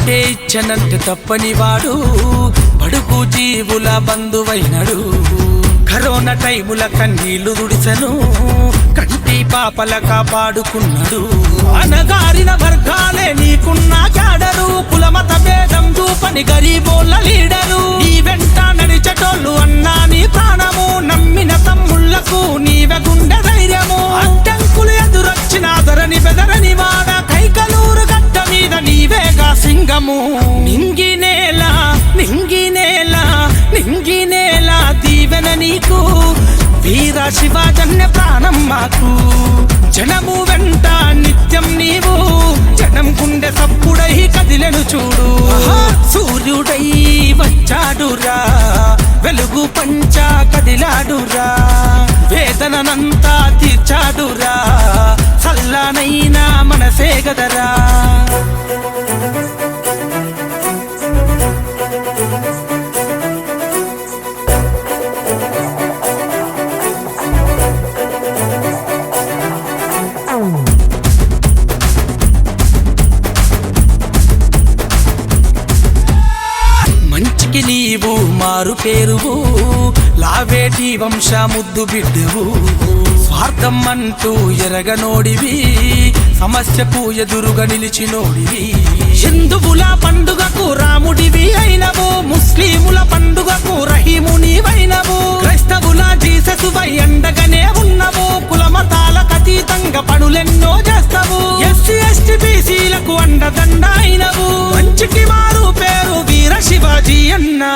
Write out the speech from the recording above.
మాటే ఇచ్చనంటే తప్పని వాడు బడుకు జీవుల బంధువైనడు. కరోనా టైముల కన్నీళ్ళు దుడిసను కంటి పాపల కాపాడుకున్నాడు. అనగారిన వర్గాలే నీకున్న చాడరు కులమత భేదం చూపని గరీబోళ్ళ లీడరు. నీవేగా సింగము నింగి నేల నింగి నేల నింగి నేల దీవెన నీకు. వీర శివజన్య ప్రాణం మాకు. జనము వెంట నిత్యం నీవు. జనం గుండె సప్పుడై కదిలెను చూడు. సూర్యుడై వచ్చాడురా. వెలుగు పంచ కదిలాడురా. వేదననంతా తీర్చాడురా. జీవు మారు పేరువు. లావేటి వంశ ముద్దు బిడ్డవు. స్వార్థం అంటూ ఎరగనోడివి. సమస్యకు ఎదురుగా నిలిచినోడివి. హిందువుల పండుగకు రాముడివి అయినవు. ముస్లిముల పండుగకు రహీముని అయినవు క్రైస్తవుల జీససువై అండగానే ఉన్నవు. కులమతాలకు అతీతంగా పనులెన్నో చేస్తావు. ఎస్సీ ఎస్టీ బీసీలకు అండదండ అయినవు మంచికి మారు రాజీ అన్నా.